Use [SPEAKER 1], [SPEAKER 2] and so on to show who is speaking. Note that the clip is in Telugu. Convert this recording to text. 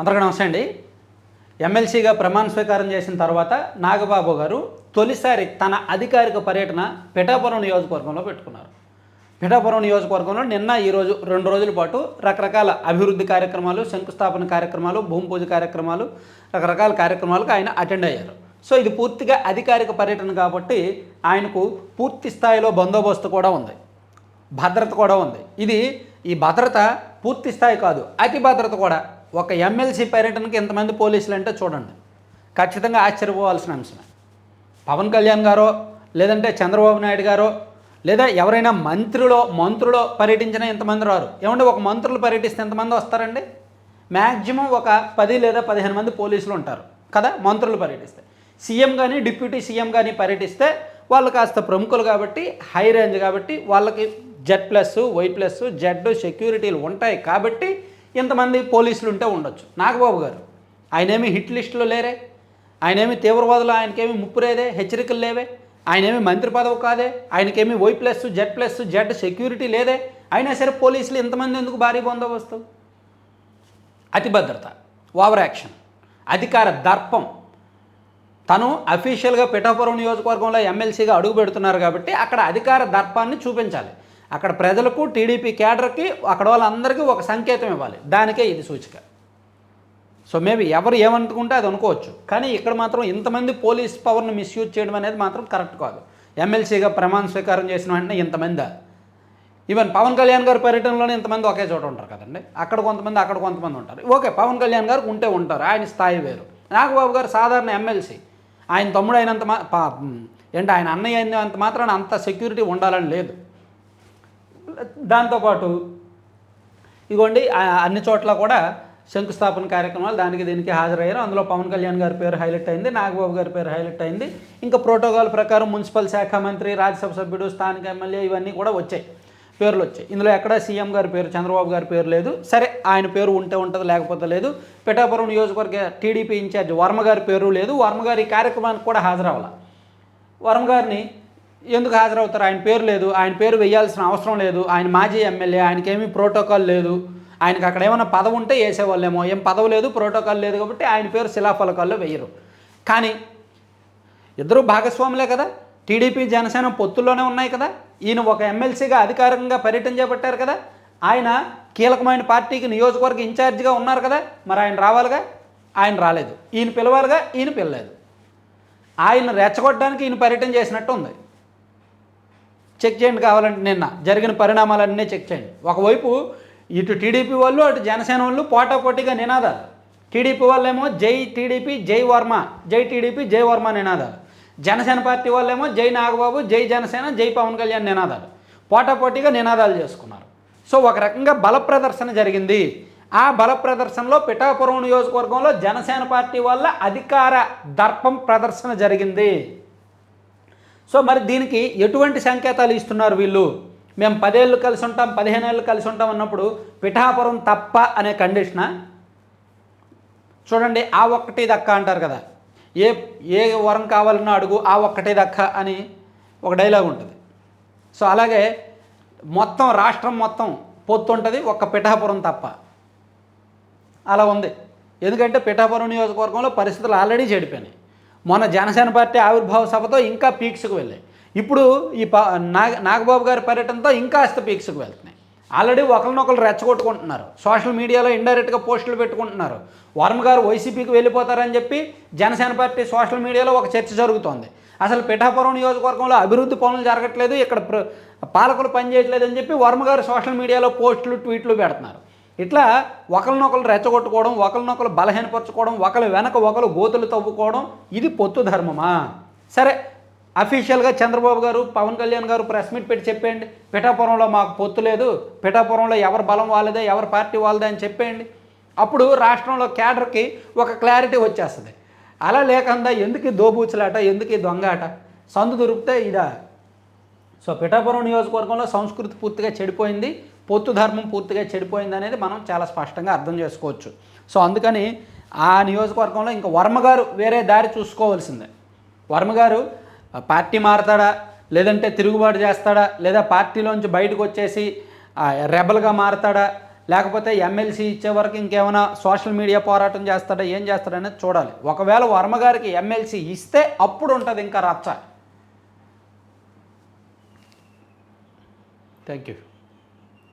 [SPEAKER 1] అందరికీ నమస్తే అండి. ఎమ్మెల్సీగా ప్రమాణ స్వీకారం చేసిన తర్వాత నాగబాబు గారు తొలిసారి తన అధికారిక పర్యటన పిఠాపురం నియోజకవర్గంలో పెట్టుకున్నారు. పిఠాపురం నియోజకవర్గంలో నిన్న ఈరోజు రెండు రోజుల పాటు రకరకాల అభివృద్ధి కార్యక్రమాలు శంకుస్థాపన కార్యక్రమాలు భూమి పూజ కార్యక్రమాలు రకరకాల కార్యక్రమాలకు ఆయన అటెండ్ అయ్యారు. సో ఇది పూర్తిగా అధికారిక పర్యటన కాబట్టి ఆయనకు పూర్తి స్థాయిలో బందోబస్తు కూడా ఉంది. భద్రత కూడా ఉంది. ఇది ఈ భద్రత పూర్తి స్థాయి కాదు అతి భద్రత కూడా ఒక ఎమ్మెల్సీ పర్యటనకి ఎంతమంది పోలీసులు అంటే చూడండి. ఖచ్చితంగా ఆశ్చర్యపోవాల్సిన అంశమే. పవన్ కళ్యాణ్ గారో లేదంటే చంద్రబాబు నాయుడు గారో లేదా ఎవరైనా మంత్రిలో మంత్రులో పర్యటించినా ఎంతమంది రారు? ఏమంటే ఒక మంత్రులు పర్యటిస్తే ఎంతమంది వస్తారండి? మ్యాక్సిమం ఒక పది లేదా పదిహేను మంది పోలీసులు ఉంటారు కదా మంత్రులు పర్యటిస్తే. సీఎం కానీ డిప్యూటీ సీఎం కానీ పర్యటిస్తే వాళ్ళు కాస్త ప్రముఖులు కాబట్టి హై రేంజ్ కాబట్టి వాళ్ళకి Z plus Y plus Z సెక్యూరిటీలు ఉంటాయి కాబట్టి ఇంతమంది పోలీసులు ఉంటే ఉండొచ్చు. నాగబాబు గారు ఆయనేమి హిట్ లిస్టులో లేరే? ఆయనేమి తీవ్రవాదులు ఆయనకేమి ముప్పురేదే హెచ్చరికలు లేవే? ఆయనేమి మంత్రి పదవి కాదే? ఆయనకేమి Y plus Z plus Z security లేదే? అయినా సరే పోలీసులు ఇంతమంది ఎందుకు భారీ బందోబస్తు? అతి భద్రత ఓవర్ యాక్షన్ అధికార దర్పం. తను అఫీషియల్గా పిఠాపురం నియోజకవర్గంలో ఎమ్మెల్సీగా అడుగు పెడుతున్నారు కాబట్టి అక్కడ అధికార దర్పాన్ని చూపించాలి. అక్కడ ప్రజలకు టీడీపీ కేడర్కి అక్కడ వాళ్ళందరికీ ఒక సంకేతం ఇవ్వాలి. దానికే ఇది సూచిక. సో మేబీ ఎవరు ఏమనుకుంటే అది అనుకోవచ్చు. కానీ ఇక్కడ మాత్రం ఇంతమంది పోలీస్ పవర్ని మిస్యూజ్ చేయడం అనేది మాత్రం కరెక్ట్ కాదు. ఎమ్మెల్సీగా ప్రమాణ స్వీకారం చేసిన వెంటనే ఇంతమంది ఈవెన్ పవన్ కళ్యాణ్ గారి పర్యటనలోనే ఇంతమంది ఒకే చోట ఉంటారు కదండి. అక్కడ కొంతమంది అక్కడ కొంతమంది ఉంటారు. ఓకే పవన్ కళ్యాణ్ గారు ఉంటే ఉంటారు ఆయన స్థాయి వేరు. నాగబాబు గారు సాధారణ ఎమ్మెల్సీ ఆయన తమ్ముడు అయినంత మా ఏంటి ఆయన అన్నయ్య అయినంత మాత్రాన అంత సెక్యూరిటీ ఉండాలని లేదు. దాంతోపాటు ఇగోండి అన్ని చోట్ల కూడా శంకుస్థాపన కార్యక్రమాలు దానికి దీనికి హాజరయ్యారు. అందులో పవన్ కళ్యాణ్ గారి పేరు హైలైట్ అయింది నాగబాబు గారి పేరు హైలైట్ అయింది. ఇంకా ప్రోటోకాల్ ప్రకారం మున్సిపల్ శాఖ మంత్రి రాజ్యసభ సభ్యుడు స్థానిక ఎమ్మెల్యే ఇవన్నీ కూడా వచ్చాయి పేర్లు వచ్చాయి. ఇందులో ఎక్కడ సీఎం గారి పేరు చంద్రబాబు గారి పేరు లేదు. సరే ఆయన పేరు ఉంటే ఉంటుంది లేకపోతే లేదు. పిఠాపురం నియోజకవర్గ టీడీపీ ఇన్ఛార్జ్ వర్మ గారి పేరు లేదు. వర్మ గారి కార్యక్రమానికి కూడా హాజరవ్వాలి వర్మ గారిని ఎందుకు హాజరవుతారు? ఆయన పేరు లేదు. ఆయన పేరు వేయాల్సిన అవసరం లేదు. ఆయన మాజీ ఎమ్మెల్యే ఆయనకేమీ ప్రోటోకాల్ లేదు. ఆయనకి అక్కడ ఏమైనా పదవి ఉంటే వేసేవాళ్ళేమో. ఏం పదవి లేదు ప్రోటోకాల్ లేదు కాబట్టి ఆయన పేరు శిలాఫలకాల్లో వేయరు. కానీ ఇద్దరు భాగస్వాములే కదా. టీడీపీ జనసేన పొత్తుల్లోనే ఉన్నాయి కదా. ఈయన ఒక ఎమ్మెల్సీగా అధికారికంగా పర్యటన చేపట్టారు కదా. ఆయన కీలకమైన పార్టీకి నియోజకవర్గ ఇన్ఛార్జిగా ఉన్నారు కదా. మరి ఆయన రావాలిగా? ఆయన రాలేదు. ఈయన పిలవాలిగా? ఈయన పిలలేదు. ఆయన రెచ్చగొట్టడానికి ఈయన పర్యటన చేసినట్టు ఉంది. చెక్ చేయండి కావాలంటే నిన్న. జరిగిన పరిణామాలన్నీ చెక్ చేయండి. ఒకవైపు ఇటు టీడీపీ వాళ్ళు అటు జనసేన వాళ్ళు పోటాపోటీగా నినాదాలు. టీడీపీ వాళ్ళేమో జై టీడీపీ జై వర్మ జై టీడీపీ జై వర్మ నినాదాలు. జనసేన పార్టీ వాళ్ళేమో జై నాగబాబు జై జనసేన జై పవన్ కళ్యాణ్ నినాదాలు. పోటాపోటీగా నినాదాలు చేసుకున్నారు. సో ఒక రకంగా బల ప్రదర్శన జరిగింది. ఆ బల ప్రదర్శనలో పిఠాపురం నియోజకవర్గంలో జనసేన పార్టీ వల్ల అధికార దర్పం ప్రదర్శన జరిగింది. సో మరి దీనికి ఎటువంటి సంకేతాలు ఇస్తున్నారు వీళ్ళు? మేము పదేళ్ళు కలిసి ఉంటాం పదిహేను ఏళ్ళు కలిసి ఉంటాం అన్నప్పుడు పిఠాపురం తప్ప అనే కండిషనా చూడండి ఆ ఒక్కటి దక్క అంటారు కదా. ఏ ఏ వరం కావాలన్నా అడుగు ఆ ఒక్కటే దక్క అని ఒక డైలాగ్ ఉంటుంది. సో అలాగే మొత్తం రాష్ట్రం మొత్తం పొత్తు ఉంటుంది ఒక్క పిఠాపురం తప్ప. అలా ఉంది. ఎందుకంటే పిఠాపురం నియోజకవర్గంలో పరిస్థితులు ఆల్రెడీ చెడిపోయినాయి. మొన్న జనసేన పార్టీ ఆవిర్భావ సభతో ఇంకా పీక్స్కు వెళ్ళాయి. ఇప్పుడు ఈ ప నాగ నాగబాబు గారి పర్యటనతో ఇంకా కాస్త పీక్స్కి వెళ్తున్నాయి. ఆల్రెడీ ఒకరినొకరు రెచ్చగొట్టుకుంటున్నారు. సోషల్ మీడియాలో ఇండైరెక్ట్గా పోస్టులు పెట్టుకుంటున్నారు. వర్మ గారు వైసీపీకి వెళ్ళిపోతారని చెప్పి జనసేన పార్టీ సోషల్ మీడియాలో ఒక చర్చ జరుగుతోంది. అసలు పిఠాపురం నియోజకవర్గంలో అభివృద్ధి పనులు జరగట్లేదు ఇక్కడ ప్ర- పాలకులు పనిచేయట్లేదు అని చెప్పి వర్మ గారు సోషల్ మీడియాలో పోస్టులు ట్వీట్లు పెడుతున్నారు. ఇట్లా ఒకరినొకరు రెచ్చగొట్టుకోవడం ఒకరినొకరు బలహీనపరచుకోవడం ఒకరి వెనక ఒకరు గోతులు తవ్వుకోవడం ఇది పొత్తు ధర్మమా? సరే అఫీషియల్గా చంద్రబాబు గారు పవన్ కళ్యాణ్ గారు ప్రెస్ మీట్ పెట్టి చెప్పేయండి. పిఠాపురంలో మాకు పొత్తు లేదు. పిఠాపురంలో ఎవరి బలం వాళ్ళదే ఎవరి పార్టీ వాళ్ళదే అని చెప్పేయండి. అప్పుడు రాష్ట్రంలో క్యాడర్కి ఒక క్లారిటీ వచ్చేస్తుంది. అలా లేకుండా ఎందుకు దోబూచులాట ఎందుకు దొంగాట? దొంగ సందు దొరికితే ఇదా? సో పిఠాపురం నియోజకవర్గంలో సంస్కృతి పూర్తిగా చెడిపోయింది. పొత్తు ధర్మం పూర్తిగా చెడిపోయింది అనేది మనం చాలా స్పష్టంగా అర్థం చేసుకోవచ్చు. సో అందుకని ఆ నియోజకవర్గంలో ఇంకా వర్మ గారు వేరే దారి చూసుకోవాల్సిందే. వర్మగారు పార్టీ మారతాడా? లేదంటే తిరుగుబాటు చేస్తాడా? లేదా పార్టీలోంచి బయటకు వచ్చేసి రెబల్గా మారతాడా? లేకపోతే ఎమ్మెల్సీ ఇచ్చే వరకు ఇంకేమైనా సోషల్ మీడియా పోరాటం చేస్తాడా? ఏం చేస్తాడనేది చూడాలి. ఒకవేళ వర్మగారికి ఎమ్మెల్సీ ఇస్తే అప్పుడు ఉంటుంది ఇంకా రచ్చ. Thank you